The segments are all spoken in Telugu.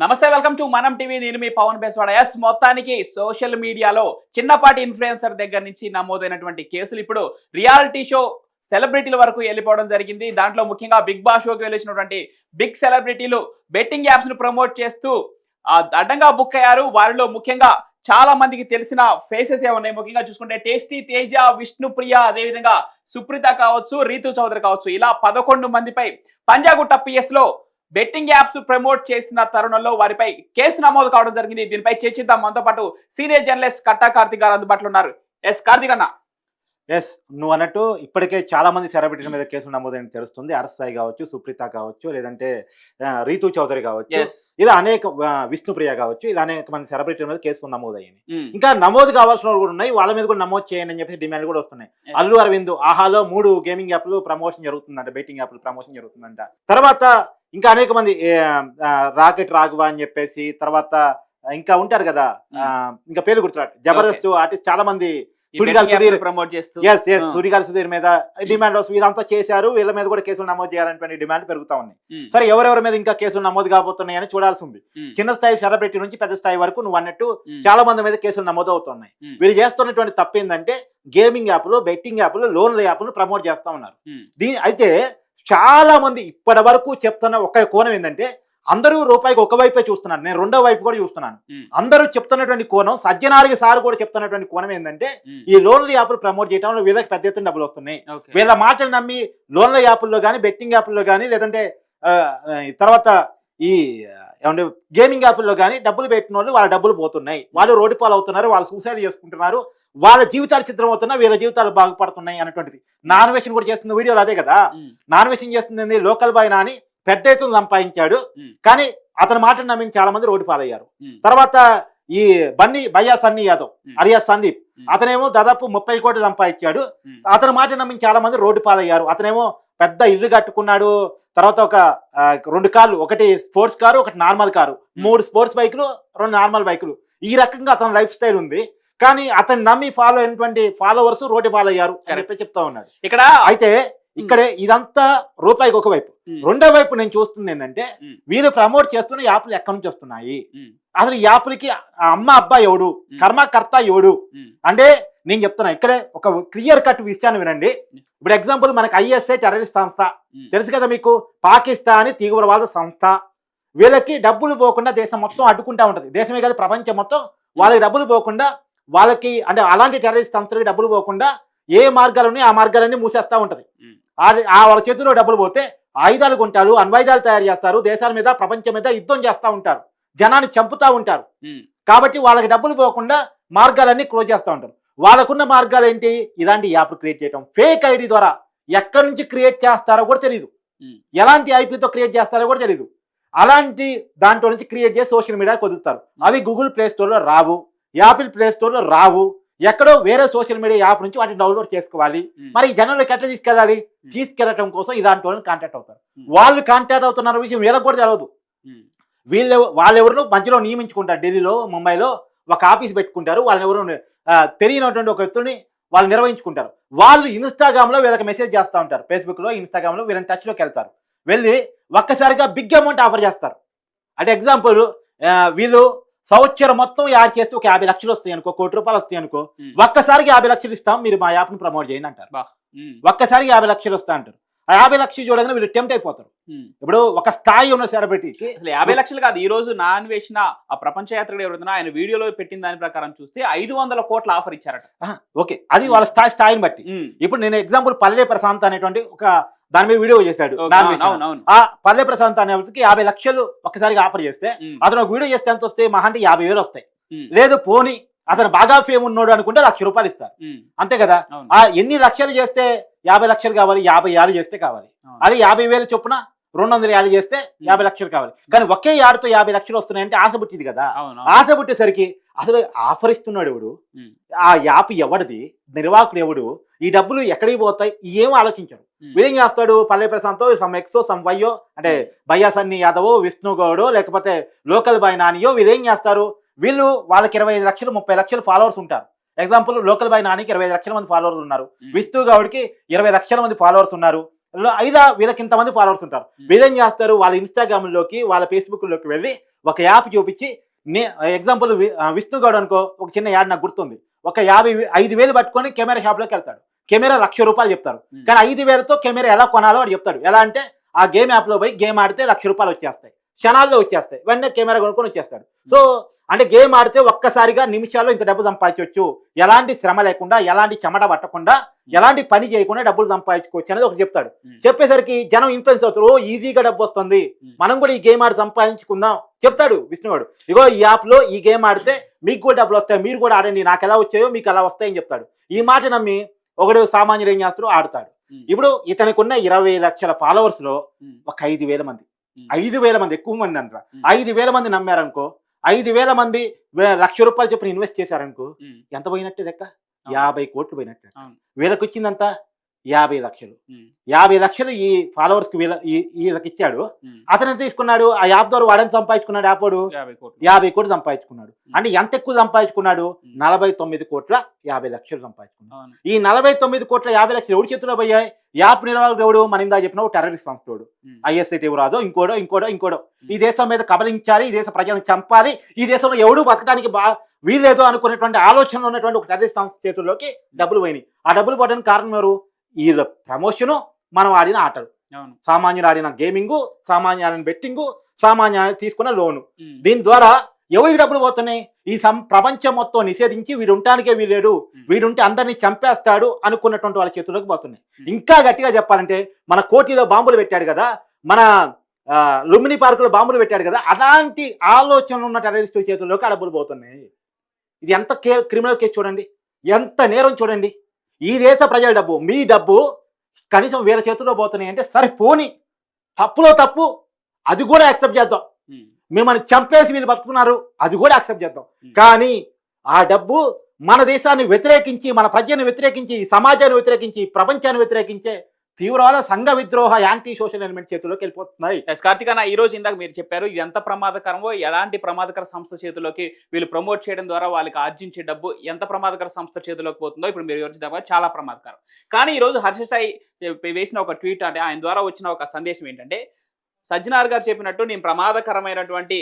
నమస్తే వెల్కమ్ టు మనం టీవీ. నేను మీ పవన్ బేస్వాడ. ఎస్ మొత్తానికి సోషల్ మీడియాలో చిన్నపాటి ఇన్ఫ్లుయెన్సర్ దగ్గర నుంచి నమోదైనటువంటి కేసులు ఇప్పుడు రియాలిటీ షో సెలబ్రిటీల వరకు వెళ్ళిపోవడం జరిగింది. దాంట్లో ముఖ్యంగా బిగ్ బాస్ షోకి వెళ్ళినటువంటి బిగ్ సెలబ్రిటీలు బెట్టింగ్ యాప్స్ను ప్రమోట్ చేస్తూ ఆ, అడ్డంగా బుక్ అయ్యారు. వారిలో ముఖ్యంగా చాలా మందికి తెలిసిన ఫేసెస్ ఏ ఉన్నాయి? ముఖ్యంగా చూసుకుంటే టేస్టీ తేజ విష్ణుప్రియ అదేవిధంగా సుప్రీత కావచ్చు రీతు చౌదరి కావచ్చు. ఇలా పదకొండు మందిపై పంజాగుట్ట పిఎస్లో బెట్టింగ్ యాప్స్ ప్రమోట్ చేసిన తరుణంలో వారిపై కేసు నమోదు కావడం జరిగింది. దీనిపై చర్చిద్దాం. మనతో పాటు సీనియర్ జర్నలిస్ట్ కట్టా కార్తిక్ గారు అందుబాటులో ఉన్నారు. ఎస్ కార్తిక్ అన్న. ఎస్ నువ్వు అన్నట్టు ఇప్పటికే చాలా మంది సెలబ్రిటీల మీద కేసులు నమోదైన తెలుస్తుంది. అరసాయి కావచ్చు సుప్రీత కావచ్చు లేదంటే రీతు చౌదరి కావచ్చు ఇలా అనేక విష్ణుప్రియ కావచ్చు ఇలా అనేక మంది సెలబ్రిటీల మీద కేసులు నమోదయ్యాయి. ఇంకా నమోదు కావాల్సిన కూడా ఉన్నాయి. వాళ్ళ మీద కూడా నమోదు చేయండి అని చెప్పి డిమాండ్ కూడా వస్తున్నాయి. అల్లు అరవింద్ ఆహాలో మూడు గేమింగ్ యాప్లు ప్రమోషన్ జరుగుతుందంట బెట్టింగ్ యాప్లు ప్రమోషన్ జరుగుతుందంట. తర్వాత ఇంకా అనేక మంది రాకెట్ రాఘవ అని చెప్పేసి తర్వాత ఇంకా ఉంటారు కదా ఇంకా పేరు గుర్తురాడు జబర్దస్త్ ఆర్టిస్ట్ చాలా మంది. సుడిగాలి సుధీర్. ప్రమోట్ చేస్తూ. ఎస్ సుధీర్ మీద డిమాండ్ వస్తుంది వీళ్ళంతా చేశారు వీళ్ళ మీద కూడా కేసులు నమోదు చేయాలనేటువంటి డిమాండ్ పెరుగుతా ఉన్నాయి సరే ఎవరెవరి మీద ఇంకా కేసులు నమోదు కాబోతున్నాయని చూడాల్సి ఉంది. చిన్న స్థాయి సెలబ్రిటీ నుంచి పెద్ద స్థాయి వరకు నువ్వు అన్నట్టు చాలా మంది మీద కేసులు నమోదు అవుతున్నాయి వీళ్ళు చేస్తున్నటువంటి తప్పు ఏంటంటే గేమింగ్ యాప్లు బెట్టింగ్ యాప్లు లోన్ల యాప్లు ప్రమోట్ చేస్తా ఉన్నారు. దీని అయితే చాలా మంది ఇప్పటి వరకు చెప్తున్న ఒక కోణం ఏంటంటే అందరూ రూపాయికి ఒక వైపే చూస్తున్నారు. నేను రెండో వైపు కూడా చూస్తున్నాను. అందరూ చెప్తున్నటువంటి కోణం సజ్జనారికి సార్ కూడా చెప్తున్నటువంటి కోణం ఏంటంటే ఈ లోన్ల యాప్లు ప్రమోట్ చేయడంలో వీళ్ళకి పెద్ద ఎత్తున డబ్బులు వస్తున్నాయి. వీళ్ళ మాటలు నమ్మి లోన్ల యాప్ల్లో కానీ బెట్టింగ్ యాప్ల్లో కానీ లేదంటే తర్వాత ఈ ఏమంటే గేమింగ్ యాప్ల్లో కానీ డబ్బులు పెట్టిన వాళ్ళు వాళ్ళ డబ్బులు పోతున్నాయి. వాళ్ళు రోడ్డు పాలు అవుతున్నారు వాళ్ళు సూసైడ్ చేసుకుంటున్నారు వాళ్ళ జీవితాలు చిత్రం అవుతున్నా వీళ్ళ జీవితాలు బాగుపడుతున్నాయి అనేటువంటిది నాన్ వెషన్ కూడా చేస్తున్న వీడియోలు అదే కదా. నాన్ వెషన్ చేస్తుంది లోకల్ బాయ్ నాని పెద్ద ఎత్తున సంపాదించాడు. కానీ అతని మాటను నమ్మిన చాలా మంది రోడ్డు పాలయ్యారు. తర్వాత ఈ బన్నీ భయ్యా సన్నీ యాదవ్. అలియా సందీప్. అతనేమో దాదాపు ముప్పై కోట్లు సంపాదించాడు. అతని మాట నమ్మిన చాలా మంది రోడ్డు పాలయ్యారు. అతనేమో పెద్ద ఇల్లు కట్టుకున్నాడు. తర్వాత ఒక రెండు కార్లు ఒకటి స్పోర్ట్స్ కారు ఒకటి నార్మల్ కారు. మూడు స్పోర్ట్స్ బైకులు రెండు నార్మల్ బైకులు. ఈ రకంగా అతని లైఫ్ స్టైల్ ఉంది. కానీ అతను నమ్మి ఫాలో అయినటువంటి ఫాలోవర్స్ రోడ్డు పాలయ్యారు అని చెప్పి చెప్తా ఉన్నాడు. ఇక్కడ అయితే ఇక్కడే ఇదంతా రూపాయికి ఒక వైపు. రెండో వైపు నేను చూస్తుంది ఏంటంటే. వీళ్ళు ప్రమోట్ చేస్తున్న యాప్లు ఎక్కడి నుంచి వస్తున్నాయి? అసలు ఈ యాప్లకి అమ్మ అబ్బా ఎవడు. కర్మకర్త ఎవడు? అంటే నేను చెప్తున్నా ఇక్కడే ఒక క్లియర్ కట్ విషయాన్ని వినండి. ఇప్పుడు ఎగ్జాంపుల్ మనకి ఐఎస్ఐ టెర్రరిస్ట్ సంస్థ. తెలుసు కదా మీకు? పాకిస్తానీ తీవ్రవాద సంస్థ. వీళ్ళకి డబ్బులు పోకుండా దేశం మొత్తం అడ్డుకుంటా ఉంటది. దేశమే కాదు ప్రపంచం మొత్తం వాళ్ళకి డబ్బులు పోకుండా వాళ్ళకి అంటే అలాంటి టెర్రరిస్ట్ సంస్థలకి డబ్బులు పోకుండా ఏ మార్గాలు ఆ మార్గాలన్నీ మూసేస్తా ఉంటది. ఆ వాళ్ళ చేతిలో డబ్బులు పోతే ఆయుధాలు కొంటారు అణ్వాయుధాలు తయారు చేస్తారు దేశాల మీద ప్రపంచం మీద యుద్ధం చేస్తూ ఉంటారు. జనాన్ని చంపుతా ఉంటారు. కాబట్టి వాళ్ళకి డబ్బులు పోకుండా మార్గాలన్నీ క్లోజ్ చేస్తూ ఉంటారు. వాళ్ళకున్న మార్గాలు ఏంటి? ఇలాంటి యాప్ క్రియేట్ చేయడం ఫేక్ ఐడి ద్వారా ఎక్కడి నుంచి క్రియేట్ చేస్తారో కూడా తెలియదు ఎలాంటి ఐపీతో క్రియేట్ చేస్తారో కూడా తెలియదు అలాంటి దాంట్లో నుంచి క్రియేట్ చేసి సోషల్ మీడియా కుదురుతారు అవి గూగుల్ ప్లే స్టోర్లో రావు. యాపిల్ ప్లే స్టోర్లో రావు. ఎక్కడో వేరే సోషల్ మీడియా యాప్ నుంచి వాటిని డౌన్లోడ్ చేసుకోవాలి. మరి ఈ జనంలోకి ఎట్లా తీసుకెళ్ళాలి. తీసుకెళ్ళటం కోసం ఇలాంటి వాళ్ళని కాంటాక్ట్ అవుతారు. వాళ్ళు కాంటాక్ట్ అవుతున్న విషయం వీళ్ళకి కూడా తెలియదు వీళ్ళు వాళ్ళెవరు మధ్యలో నియమించుకుంటారు. ఢిల్లీలో ముంబైలో ఒక ఆఫీస్ పెట్టుకుంటారు. వాళ్ళని ఎవరు తెలియనటువంటి ఒక వ్యక్తుని వాళ్ళు నిర్వహించుకుంటారు. వాళ్ళు ఇన్స్టాగ్రామ్లో వీళ్ళకి మెసేజ్ చేస్తూ ఉంటారు. ఫేస్బుక్లో ఇన్స్టాగ్రామ్లో వీళ్ళని టచ్లోకి వెళ్తారు వెళ్ళి ఒక్కసారిగా బిగ్ అమౌంట్ ఆఫర్ చేస్తారు. అంటే ఎగ్జాంపుల్ వీళ్ళు సంవత్సరం మొత్తం యాడ్ చేస్తే ఒక యాభై లక్షలు వస్తాయి అనుకో కోటి రూపాయలు వస్తాయి అనుకో ఒక్కసారికి యాభై లక్షలు ఇస్తాం మీరు మా యాప్ని ప్రమోట్ చేయండి అంటారు. ఒక్కసారికి యాభై లక్షలు వస్తా అంటారు. ఆ యాభై లక్షలు చూడగానే వీళ్ళు టెంప్ట్ అయిపోతారు. ఇప్పుడు ఒక స్థాయి ఉన్న సెలబ్రిటీకి అసలు యాభై లక్షలు కాదు ఈ రోజు నాన్ వేసిన ఆ ప్రపంచ యాత్రికుడు ఎవరున్నా ఆయన వీడియోలో పెట్టిన దాని ప్రకారం చూస్తే ఐదు వందల కోట్ల ఆఫర్ ఇచ్చారట. ఓకే. అది వాళ్ళ స్థాయి స్థాయిని బట్టి. ఇప్పుడు నేను ఎగ్జాంపుల్ పల్లె ప్రశాంత్ అనేటువంటి ఒక దాని మీద వీడియో చేశాడు. ఆ పల్లె ప్రశాంత్ అనే వ్యక్తికి యాభై లక్షలు ఒక్కసారిగా ఆఫర్ చేస్తే అతను ఒక వీడియో చేస్తే ఎంత వస్తాయి? మహా అంటే యాభై వేలు వస్తాయి. లేదు పోని అతను బాగా ఫేమ్ ఉన్నాడు అనుకుంటే లక్ష రూపాయలు ఇస్తారు. అంతే కదా. ఆ ఎన్ని లక్షలు చేస్తే యాభై లక్షలు కావాలి యాభై యాలు చేస్తే కావాలి. అది యాభై వేలు చొప్పున రెండు వందల యాలు చేస్తే యాభై లక్షలు కావాలి. కానీ ఒకే యాడ్తో యాభై లక్షలు వస్తున్నాయంటే ఆశ పుట్టింది కదా. ఆశ పుట్టేసరికి అసలు ఆఫర్ ఇస్తున్నాడు ఎవడు ఆ యాప్ ఎవడిది? నిర్వాహకుడు ఎవడు? ఈ డబ్బులు ఎక్కడికి పోతాయి? ఏం ఆలోచించాడు? వీడేం చేస్తాడు? పల్లె ప్రశాంతో సమ్ ఎక్సో సమ్ వైయో అంటే బయ్యాసన్ని యాదవో విష్ణు గౌడో లేకపోతే లోకల్ బాయ్ నానియో వీళ్ళేం చేస్తారు? వీళ్ళు వాళ్ళకి ఇరవై ఐదు లక్షలు ముప్పై లక్షలు ఫాలోవర్స్ ఉంటారు. ఎగ్జాంపుల్ లోకల్ బాయ్ నానికి ఇరవై ఐదు లక్షల మంది ఫాలోవర్స్ ఉన్నారు. విష్ణు గౌడ్కి ఇరవై లక్షల మంది ఫాలోవర్స్ ఉన్నారు. అయినా వీళ్ళకి ఇంతమంది ఫాలోవర్స్ ఉంటారు. Hmm. వీళ్ళేం చేస్తారు? వాళ్ళ ఇన్స్టాగ్రామ్లోకి వాళ్ళ ఫేస్బుక్లోకి వెళ్ళి ఒక యాప్ చూపించి నే ఎగ్జాంపుల్ విష్ణు గౌడ్ అనుకో ఒక చిన్న యాడ్ నాకు గుర్తుంది. ఒక యాభై ఐదు వేలు పట్టుకొని కెమెరా షాప్లోకి వెళ్తాడు. కెమెరా లక్ష రూపాయలు చెప్తారు. Hmm. కానీ ఐదు వేలతో కెమెరా ఎలా కొనాలో వాడు చెప్తాడు. ఎలా అంటే ఆ గేమ్ యాప్లో పోయి గేమ్ ఆడితే లక్ష రూపాయలు వచ్చేస్తాయి. క్షణాల్లో వచ్చేస్తాయి. వెంటనే కెమెరా కొనుక్కొని వచ్చేస్తాడు. సో అంటే గేమ్ ఆడితే ఒక్కసారిగా నిమిషాల్లో ఇంత డబ్బు సంపాదించవచ్చు. ఎలాంటి శ్రమ లేకుండా ఎలాంటి చెమట పట్టకుండా ఎలాంటి పని చేయకుండా డబ్బులు సంపాదించుకోవచ్చు అనేది ఒకటి చెప్తాడు. చెప్పేసరికి జనం ఇన్ఫ్లుయెన్స్ అవుతారు. "ఓ, ఈజీగా డబ్బు వస్తుంది. మనం కూడా ఈ గేమ్ ఆడి సంపాదించుకుందాం. చెప్తాడు విష్ణువాడు. ఇగో ఈ యాప్లో ఈ గేమ్ ఆడితే మీకు కూడా డబ్బులు వస్తాయి. మీరు కూడా ఆడండి. నాకు ఎలా వచ్చాయో మీకు ఎలా వస్తాయని చెప్తాడు. ఈ మాట నమ్మి ఒకడు సామాన్యుడు ఏం చేస్తాడు? ఆడతాడు. ఇప్పుడు ఇతనికి ఉన్న ఇరవై లక్షల ఫాలోవర్స్లో. ఒక ఐదు వేల మంది. ఐదు వేల మంది ఎక్కువ మంది అంటారా Hmm. ఐదు వేల మంది నమ్మారనుకో ఐదు వేల మంది లక్ష రూపాయలు చెప్పిన ఇన్వెస్ట్ చేశారనుకో ఎంత పోయినట్టు లెక్క. యాభై కోట్లు పోయినట్టు. వీళ్ళకి వచ్చిందంతా యాభై లక్షలు. యాభై లక్షలు ఈ ఫాలోవర్స్కి వీళ్ళ వీళ్ళకి ఇచ్చాడు. అతను ఎంత తీసుకున్నాడు? ఆ యాప్ ద్వారా వాడని సంపాదించుకున్నాడు యాప్ వాడు? యాభై కోట్లు. సంపాదించుకున్నాడు. అంటే ఎంత ఎక్కువ సంపాదించుకున్నాడు. నలభై తొమ్మిది కోట్ల యాభై లక్షలు సంపాదించుకున్నాడు. ఈ నలభై తొమ్మిది కోట్ల యాభై లక్షలు ఎవడి చేతిలో పోయాయి? యాప్ నిర్వాహకుడు ఎవడు? మన ఇందా చెప్పిన టెర్రరిస్ట్ సంస్థడు ఐఎస్ఐ రాదో ఇంకోడో ఇంకోడో ఇంకోడో. ఈ దేశం మీద కబలించాలి ఈ దేశ ప్రజలను చంపాలి ఈ దేశంలో ఎవడు బతకడానికి బా వీల్లేదు అనుకునేటువంటి ఆలోచనలు ఉన్నటువంటి ఒక టెర్రరిస్ట్ సంస్థ చేతుల్లోకి డబ్బులు పోయినాయి. ఆ డబ్బులు పోవడానికి కారణం ఎవరు? వీళ్ళ ప్రమోషను మనం ఆడిన ఆటలు. సామాన్యుడు ఆడిన గేమింగ్ సామాన్య ఆడిన బెట్టింగ్ సామాన్య తీసుకున్న లోను. దీని ద్వారా ఎవరికి డబ్బులు పోతున్నాయి? ఈ సం ప్రపంచం మొత్తం నిషేధించి వీడు ఉండటానికే వీలేడు వీడుంటే అందరినీ చంపేస్తాడు అనుకున్నటువంటి వాళ్ళ చేతుల్లోకి పోతున్నాయి. ఇంకా గట్టిగా చెప్పాలంటే మన కోటిలో బాంబులు పెట్టాడు కదా మన ఆ, లుంబిని పార్కులో బాంబులు పెట్టాడు కదా అలాంటి ఆలోచనలు ఉన్న టెర్రరిస్టుల చేతుల్లోకి ఆ డబ్బులు పోతున్నాయి. ఇది ఎంత కే క్రిమినల్ కేసు చూడండి. ఎంత నేరం చూడండి. ఈ దేశ ప్రజల డబ్బు మీ డబ్బు కనీసం వేల చేతుల్లో పోతున్నాయి అంటే సరే పోని. తప్పులో తప్పు అది కూడా యాక్సెప్ట్ చేద్దాం. మిమ్మల్ని చంపేసి వీళ్ళు బతుకున్నారు అది కూడా యాక్సెప్ట్ చేద్దాం. కానీ ఆ డబ్బు మన దేశాన్ని వ్యతిరేకించి మన ప్రజలను వ్యతిరేకించి సమాజాన్ని వ్యతిరేకించి ప్రపంచాన్ని వ్యతిరేకించే తీవ్రవాద సంఘ విద్రోహ యాంటీ సోషల్ ఎలిమెంట్ చేతుల్లోకి వెళ్ళిపోతున్నాయి. ఎస్ కార్తిక్ అన్న ఈ రోజు ఇందాక మీరు చెప్పారు ఇది ఎంత ప్రమాదకరమో ఎలాంటి ప్రమాదకర సంస్థ చేతిలోకి వీళ్ళు ప్రమోట్ చేయడం ద్వారా వాళ్ళకి ఆర్జించే డబ్బు ఎంత ప్రమాదకర సంస్థ చేతిలోకి పోతుందో ఇప్పుడు మీరు వివరించిన చాలా ప్రమాదకరం. కానీ ఈ రోజు హర్ష సాయి వేసిన ఒక ట్వీట్ అంటే ఆయన ద్వారా వచ్చిన ఒక సందేశం ఏంటంటే సజ్జనార్ గారు చెప్పినట్టు నేను ప్రమాదకరమైనటువంటి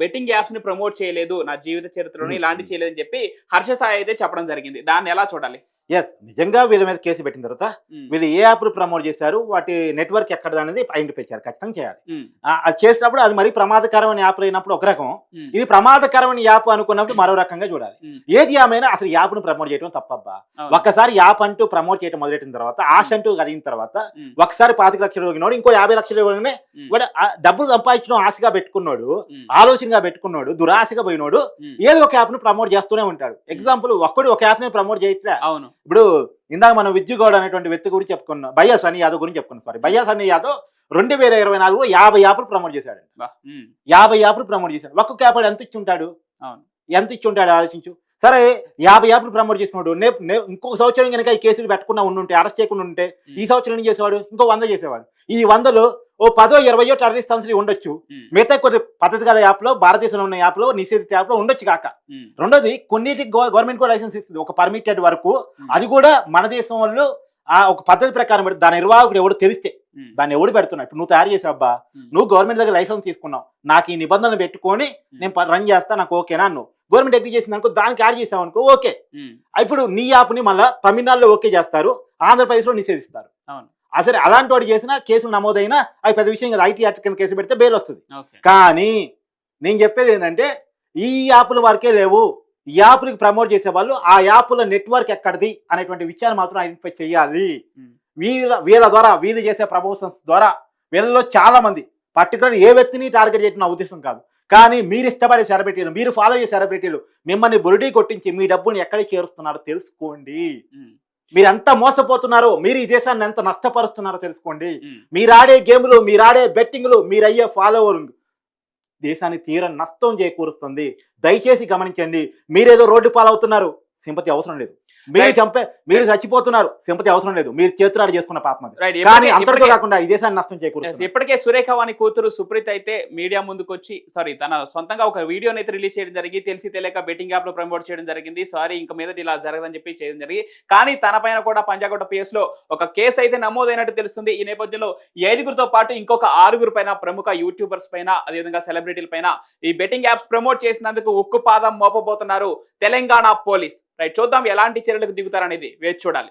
బెట్టింగ్ యాప్స్ని ప్రమోట్ చేయలేదు నా జీవిత చరిత్రలో Hmm. ఇలాంటి చేయలేదని చెప్పి హర్ష సాయి అయితే చెప్పడం జరిగింది. దాన్ని ఎలా చూడాలి? ఎస్ నిజంగా వీళ్ళ మీద కేసు పెట్టిన తర్వాత ఉమ్, వీళ్ళు ఏ యాప్లు ప్రమోట్ చేశారు వాటి నెట్వర్క్ ఎక్కడ అనేది ఐడెంటిఫై చేయాలి ఖచ్చితంగా చేయాలి. ఆ, అది చేసినప్పుడు అది మరీ ప్రమాదకరమైన యాప్ అయినప్పుడు ఒక రకం ఇది ప్రమాదకరమైన యాప్ అనుకున్నప్పుడు మరో రకంగా చూడాలి. ఏది ఏమైనా అసలు యాప్ను ప్రమోట్ చేయడం తప్పబ్బా. ఒక్కసారి యాప్ అంటూ ప్రమోట్ చేయడం మొదలెట్టిన తర్వాత ఆశ అంటూ కలిగిన తర్వాత ఒకసారి పాతిక లక్షలు ఇవ్వగినోడు ఇంకో యాభై లక్షలు ఇవ్వగానే వాడు డబ్బులు సంపాదించడం ఆశగా పెట్టుకున్నాడు ఆలోచనగా పెట్టుకున్నాడు దురాశగా పోయినోడు ఏదో ఒక యాప్ను ప్రమోట్ చేస్తూనే ఉంటాడు. ఎగ్జాంపుల్ ఒక్కడు ఒక యాప్ని ప్రమోట్ చేయట్లే. అవును. ఇప్పుడు ఇందాక మనం విద్యుగౌడ్ అనేటువంటి వ్యక్తి గురించి చెప్పుకున్నాం బయ్యాస్ అని యాదవ్ గురించి చెప్పుకున్నాం సారీ బయ్యాస్ అని యాదవ్ రెండు వేల ఇరవై నాలుగు యాభై యాప్లు ప్రమోట్ చేశాడు. యాభై యాప్లు ప్రమోట్ చేశాడు. ఒక్కొక్క యాప్ ఎంత ఇచ్చి ఉంటాడు? ఎంత ఇచ్చి ఉంటాడు? ఆలోచించు. సరే యాభై యాప్లు ప్రమోట్ చేసినాడు నే- ఇంకొక సంవత్సరం కనుక ఈ కేసులు పెట్టకుండా ఉండుంటే అరెస్ట్ చేయకుండా ఉంటే ఈ సంవత్సరం ఏం చేసేవాడు? ఇంకో వంద చేసేవాడు. ఈ వందలో ఓ పదో ఇరవయో టెర్రరిస్ట్ సంస్థలు ఉండొచ్చు. మిగతా కొన్ని పద్ధతి గల యాప్లో భారతదేశంలో ఉన్న యాప్లో నిషేధిత యాప్లో ఉండొచ్చు కాక. రెండోది కొన్నిటికి గవర్నమెంట్ కూడా లైసెన్స్ ఇస్తుంది. ఒక పర్మిటెడ్ వరకు. అది కూడా మన దేశం వాళ్ళు ఆ ఒక పద్ధతి ప్రకారం పెడితే దాని నిర్వాహకుడు ఎవడు తెలిస్తే దాన్ని ఎవడు పెడుతున్నాడు? ఇప్పుడు నువ్వు తయారు చేసావు అబ్బా. ఉమ్, నువ్వు గవర్నమెంట్ దగ్గర లైసెన్స్ తీసుకున్నావు. నాకు ఈ నిబంధనలు పెట్టుకొని నేను రన్ చేస్తా నాకు ఓకేనా నువ్వు గవర్నమెంట్ అగ్రీ చేసింది అనుకో దానికి యాడ్ చేసావు అనుకో ఓకే. ఇప్పుడు నీ యాప్ని మళ్ళీ తమిళనాడులో ఓకే చేస్తారు. ఆంధ్రప్రదేశ్లో నిషేధిస్తారు. అవును. అసలు అలాంటి వాడు చేసినా కేసులు నమోదైనా అది పెద్ద విషయం కదా. ఐటీ యాక్ట్ కింద కేసు పెడితే బెయిల్ వస్తుంది. కానీ నేను చెప్పేది ఏంటంటే ఈ యాప్ల వరకే లేవు. ఈ యాప్లకి ప్రమోట్ చేసే వాళ్ళు ఆ యాప్ల నెట్వర్క్ ఎక్కడిది అనేటువంటి విషయాన్ని మాత్రం ఐడెంటిఫై చేయాలి. వీళ్ళ వీళ్ళ ద్వారా వీళ్ళు చేసే ప్రమోషన్స్ ద్వారా వీళ్ళలో చాలా మంది పర్టికులర్ ఏ వ్యక్తిని టార్గెట్ చేయడం నా ఉద్దేశం కాదు. కానీ మీరు ఇష్టపడే సెలబ్రిటీలు మీరు ఫాలో చేసే సెలబ్రిటీలు మిమ్మల్ని బురిడీ కొట్టించి మీ డబ్బుని ఎక్కడికి చేరుస్తున్నారో తెలుసుకోండి. ఉమ్, మీరు ఎంత మోసపోతున్నారో మీరు ఈ దేశాన్ని ఎంత నష్టపరుస్తున్నారో తెలుసుకోండి. మీరు ఆడే గేమ్లు మీరు ఆడే బెట్టింగ్లు మీరు అయ్యే ఫాలోవర్ దేశానికి తీర నష్టం చేకూరుస్తుంది. దయచేసి గమనించండి. మీరేదో రోడ్డు పాలవుతున్నారు. సింపతి అవసరం లేదు. మీరు. చంపే మీరు చచ్చిపోతున్నారు. సింపతి అవసరం లేదు. మీరు చేతులాడు చేసుకున్న పాపం కానీ అంతటితో కాకుండా ఈ దేశాన్ని నష్టం చేకూరుతుంది ఇప్పటికే సురేఖ వాణి కూతురు సుప్రీత్ అయితే మీడియా ముందుకు వచ్చి సారీ తన సొంతంగా ఒక వీడియోని అయితే రిలీజ్ చేయడం జరిగింది. తెలిసి తెలియక బెట్టింగ్ యాప్లో ప్రమోట్ చేయడం జరిగింది. సారీ ఇంకా మీద ఇలా జరగదని చెప్పి చేయడం జరిగింది. కానీ తన పైన కూడా పంజాగుట్ట పిఎస్లో ఒక కేసు అయితే నమోదైనట్టు తెలుస్తుంది. ఈ నేపథ్యంలో ఈ ఐదుగురితో పాటు ఇంకొక ఆరుగురు పైన ప్రముఖ యూట్యూబర్స్ పైన అదేవిధంగా సెలబ్రిటీల పైన ఈ బెట్టింగ్ యాప్స్ ప్రమోట్ చేసినందుకు ఉక్కు పాదం మోపబోతున్నారు తెలంగాణ పోలీస్. రైట్ చూద్దాం ఎలాంటి చర్యలకు దిగుతారనేది వేచి చూడాలి.